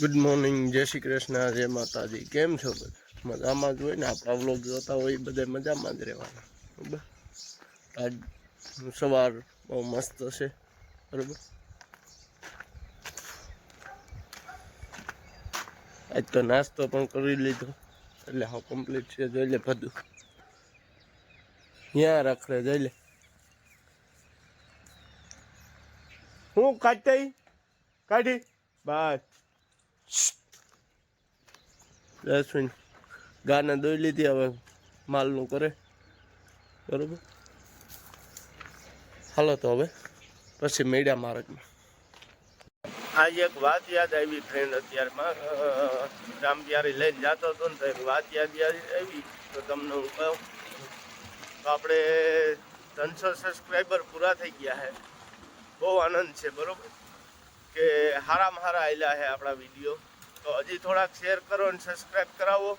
Good morning જય શ્રી કૃષ્ણ, જય માતાજી. કેમ છો બધા? મજામાં જ હોય ને? આપણા વ્લોગ જોતા હોય બધા મજામાં જ રહેવાના. બરાબર? આજ સવાર બહુ મસ્ત છે બરાબર? આજ તો નાસ્તો પણ કરી લીધો. એટલે હા કમ્પ્લીટ છે. જોઈ લે બધું. ત્યાં રખડે, જોઈ લે. હું કાઢતા કાઢી? બસ દસ મિનિટ ગાને દોઈ લીધી હવે માલનું કરે. બરોબર? હાલો તો હવે, પછી મેળ્યા માર્ગમાં. આજે એક વાત યાદ આવી ફ્રેન્ડ અત્યારમાં રામપિયારી લઈને જતો હતો ને તો એક વાત યાદ આવી તો તમને હું કહું, તો આપણે ત્રણસો સબસ્ક્રાઈબર પૂરા થઈ ગયા છે બહુ આનંદ છે, બરોબર? કે હારામાં હારા આવેલા છે આપણા વીડિયો. તો હજી થોડાક શેર કરો અને સબસ્ક્રાઈબ કરાવો.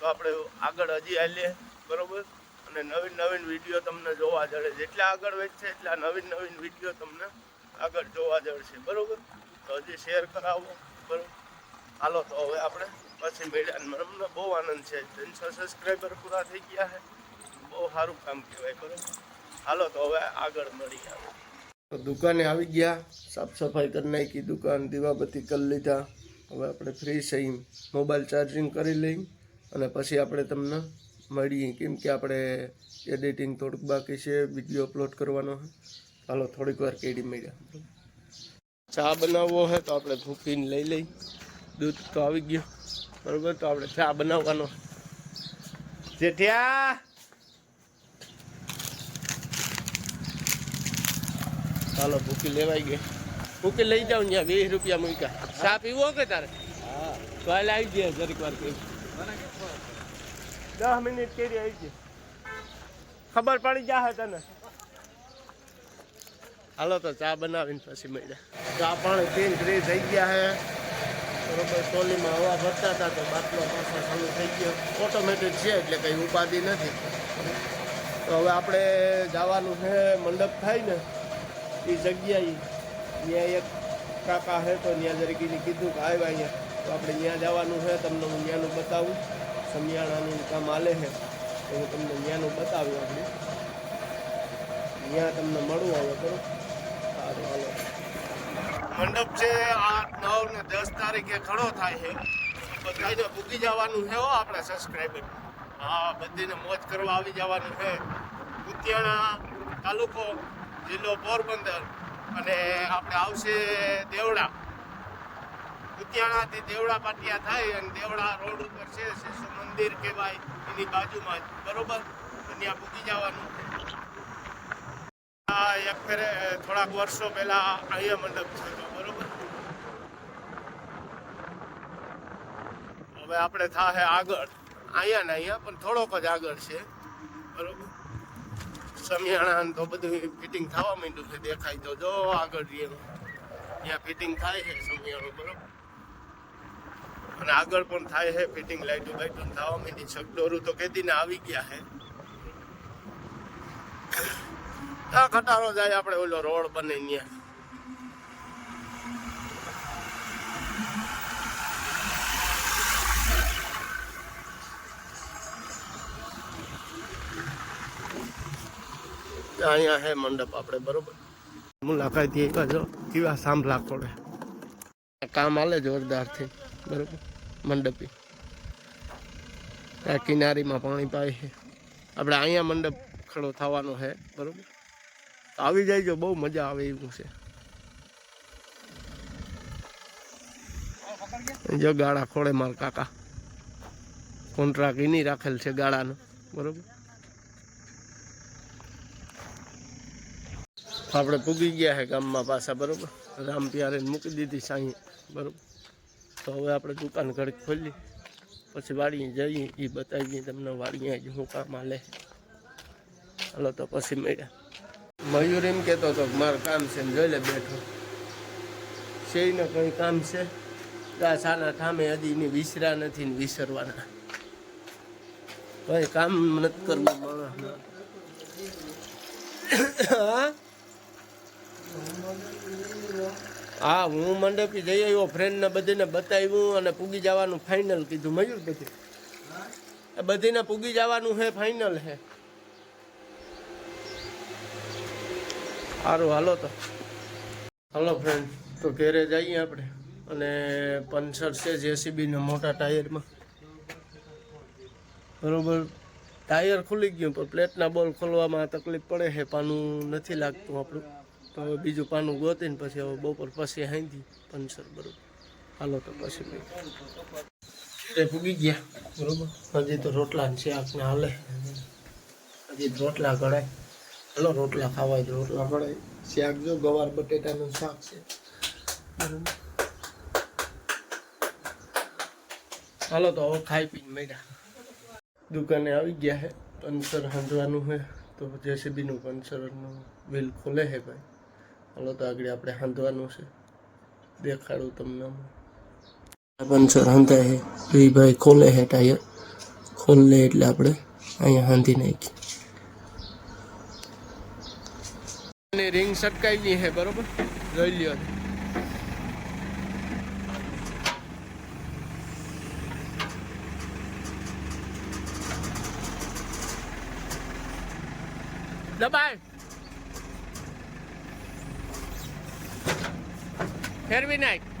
તો આપણે આગળ હજી આવીએ બરોબર? અને નવીન નવીન વીડિયો તમને જોવા જડે. જેટલા આગળ વધશે એટલા નવીન નવીન વીડિયો તમને આગળ જોવા જડશે. બરોબર? તો હજી શેર કરાવો, બરોબર? હાલો, તો હવે આપણે પછી મેળ્યા અમને બહુ આનંદ છે. ત્રણસો સબસ્ક્રાઈબર પૂરા થઈ ગયા છે. બહુ સારું કામ કહેવાય, બરોબર? હાલો, તો હવે આગળ મળી આવે તો દુકાને આવી ગયા સાફ સફાઈ કરી નાખી, દુકાન દીવાબત્તી કરી લીધા. હવે આપણે ફ્રી થઈ મોબાઈલ ચાર્જિંગ કરી લઈ અને પછી આપણે તમને મળીએ. કેમ કે આપણે એડિટિંગ થોડુંક બાકી છે વીડિયો અપલોડ કરવાનો છે. ચાલો થોડીક વાર કેડી મળ્યા. ચા બનાવવો હોય તો આપણે ભૂકીને લઈ લઈ. દૂધ તો આવી ગયું. બરાબર, તો આપણે ચા બનાવવાનો જેઠિયા! ચાલો ભૂકી લેવાઈ ગઈ. ભૂકી લઈ જાઉં ત્યાં વીસ રૂપિયા મૂક્યા. ચા પીવો કે તારે? કાલે આવી જાય જરીક વાર દસ મિનિટ કેરી આવી ગઈ. ખબર પડી જાહે તને. હાલો તો ચા બનાવીને પછી મળ્યા. ચા પણ પીને ફ્રી થઈ ગયા હે. બરોબર ટોલીમાં હવા ભરતા હતા તો બાટલો પાછો ચાલુ થઈ ગયો. ઓટોમેટિક છે એટલે કંઈ ઉપાધિ નથી. તો હવે આપણે જવાનું છે મંડપ થાય ને એ જગ્યાએ ત્યાં એક કાકા હે તો ત્યાં જરીકીને કીધું કે આવ્યા અહીંયા તો આપણે ત્યાં જવાનું છે, તમને હું ત્યાંનું બતાવું. સમિયાણાનું કામ હાલે છે, તો હું તમને ત્યાંનું બતાવ્યું આપણે. ત્યાં તમને મળવું આવે કરો સારું હાલો મંડપ છે આઠ, નવ ને દસ તારીખે ખડો થાય છે. બધાને ભૂકી જવાનું છે આપણા સબસ્ક્રાઈબર હા બધીને મોજ કરવા આવી જવાનું છે. કુતિયાણા તાલુકો જિલ્લો પોરબંદર અને આપણે આવશે દેવડા. ઉત્યાણાથી દેવડા પાટિયા થાય અને દેવડા રોડ ઉપર છે, શિશુ મંદિર કહેવાય, એની બાજુમાં જ. બરોબર? ત્યાં પૂકી જવાનું. આ એક ફેરે થોડાક વર્ષો પહેલા અહીંયા મંડપ થયો બરોબર? હવે આપણે થાય આગળ. અહીંયા ને અહીંયા, પણ થોડોક જ આગળ છે. બરોબર? સમિયાણા તો બધું ફિટિંગ થવા માંડ્યું છે, દેખાય તો જો આગળ રહીએ ત્યાં ફિટિંગ થાય છે સમિયાણું, બરોબર? અને આગળ પણ થાય છે ફિટિંગ લાઈટું બાઈટું થવા માંડી. સગડોરું તો કેદીને આવી ગયા છે. આ ખટારો જાય આપણે ઓલો રોડ બને ત્યાં. અહીંયા હે મંડપ આપણે, બરોબર? મુલાકાત એવા જો, કેવા સાંભળા પડે કામ હાલે જોરદારથી, બરોબર? મંડપી. આ કિનારીમાં પાણી પાય છે. આપણે અહીંયા મંડપ ખડો થવાનો છે, બરોબર? આવી જાય બહુ મજા આવે એવું છે. જો ગાળા ખોળે માર કાકા. કોન્ટ્રાક્ટ એની રાખેલ છે ગાળાનો, બરોબર? આપણે પૂગી ગયા છે ગામમાં પાછા, બરાબર? રામ પ્યારે મૂકી દીધી સાંઈ, બરાબર? તો હવે આપણે દુકાન ઘડી ખોલી પછી વાડીએ જઈએ એ બતાવીએ તમને વાડીએ જ હું કામ હાલે. હાલો તો પછી મળ્યા. મયુર એમ કહેતો હતો મારું કામ છે જોઈ લે બેઠો. છે ને કંઈ કામ છે? સાના ઠામે હજી એની વિસરા નથી ને વિસરવાના. કંઈ કામ નથી કરવું હા? હા હું મંડપી જઈ આવ્યો ફ્રેન્ડને બધીને બતાવ્યું અને પૂગી જવાનું ફાઇનલ કીધું. મયુર બધી? બધીને પૂગી જવાનું છે ફાઇનલ છે સારું હાલો તો. હાલો ફ્રેન્ડ તો ઘેરે જઈએ આપણે. અને પંચર છે જેસીબીના મોટા ટાયરમાં. બરોબર? ટાયર ખુલી ગયું પણ પ્લેટના બોલ ખોલવામાં તકલીફ પડે છે પાનું નથી લાગતું આપણું. તો હવે બીજું પાનું ગોતીને પછી હવે બપોર પછી હાંધી પંચર બરોબર. હાલો તો પછી ઘરે પૂગી ગયા બરોબર? હજી તો રોટલા ને આપને હાલે. હજી રોટલા કઢાય હાલો રોટલા ખાવા હોય તો રોટલા કઢાય શાક જો ગવાર બટેટાનું શાક છે. બરોબર? હાલો તો હવે ખાઈ પીને મેળા દુકાને આવી ગયા હે. પંચર હાંધવાનું છે તો જેસીબીનું પંચરનું વ્હીલ ખોલે છે ભાઈ. હાલો તો આગળ આપણે હાંધવાનું છે. દેખાડું તમને પંચર હાંધાય હે. ભાઈ ખોલે હે ટાયર. ખોલે એટલે આપણે અહીંયા હાંધી નાખી અને રિંગ સટકાવી હે, બરોબર? જોઈ લ્યો. દબાય. ફેરવી નાખ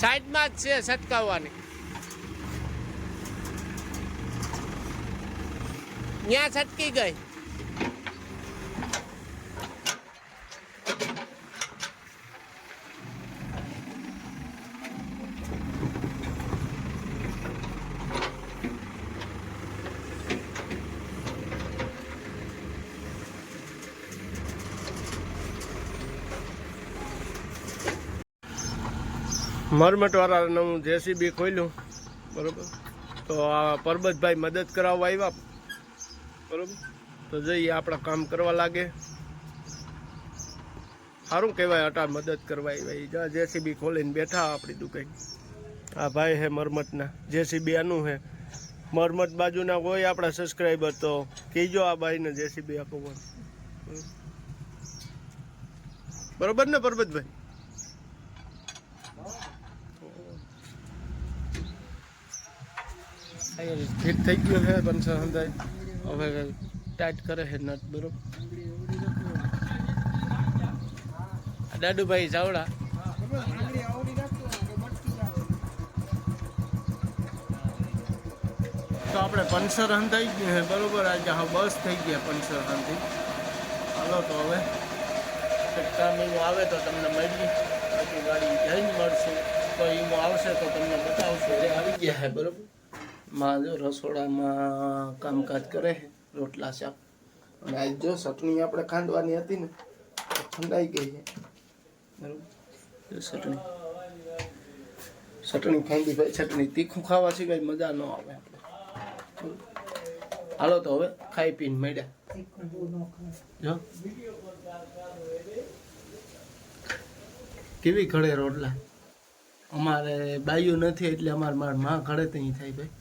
સાઈડમાં જ છે છટકાવવાની. ત્યાં છટકી ગઈ. મરમટવાળાનું જેસીબી ખોલ્યું. બરોબર? તો આ પરબતભાઈ મદદ કરાવવા આવ્યા. બરોબર? તો જઈએ, આપણા કામ કરવા લાગે. સારું કહેવાય, અટાર મદદ કરવા આવ્યા. જા, જેસીબી ખોલીને બેઠા આપણી દુકાન. આ ભાઈ હે મરમટના જેસીબી આનું હે. મરમટ બાજુના કોઈ આપણા સબસ્ક્રાઈબર તો કહેજો આ ભાઈને જેસીબી આપવાનું. બરોબર ને પરબતભાઈ? ફિટ થઈ ગયો છે પણ સંધાય હવે ટાઈટ કરે છે નટ, બરોબર? દાદુભાઈ ચાવડા તો આપણે પંચર હંધાઈ ગયું છે, બરોબર? આજે હા બસ થઈ ગયા પંચર હંધી હાલો તો હવે. ટાઈમિંગ આવે તો તમને મળી બાકી ગાડી જઈને મળશે. તો એમાં આવશે તો તમને બતાવશું. એ આવી ગયા છે, બરોબર? માં જો રસોડામાં કામકાજ કરે રોટલા શાક. અને આજ જો ચટણી આપણે ખાંડવાની હતી ને ઠંડાઈ ગઈ છે. બરાબર? ચટણી. ચટણી ખાંડી ભાઈ ચટણી તીખું ખાવા સિવાય મજા ન આવે આપણે. હાલો તો હવે ખાઈ પીને મળ્યા. જો. કેવી ઘડે રોટલા? અમારે બાયું નથી એટલે અમારે મારમાં ઘડે ત્યાં થાય ભાઈ.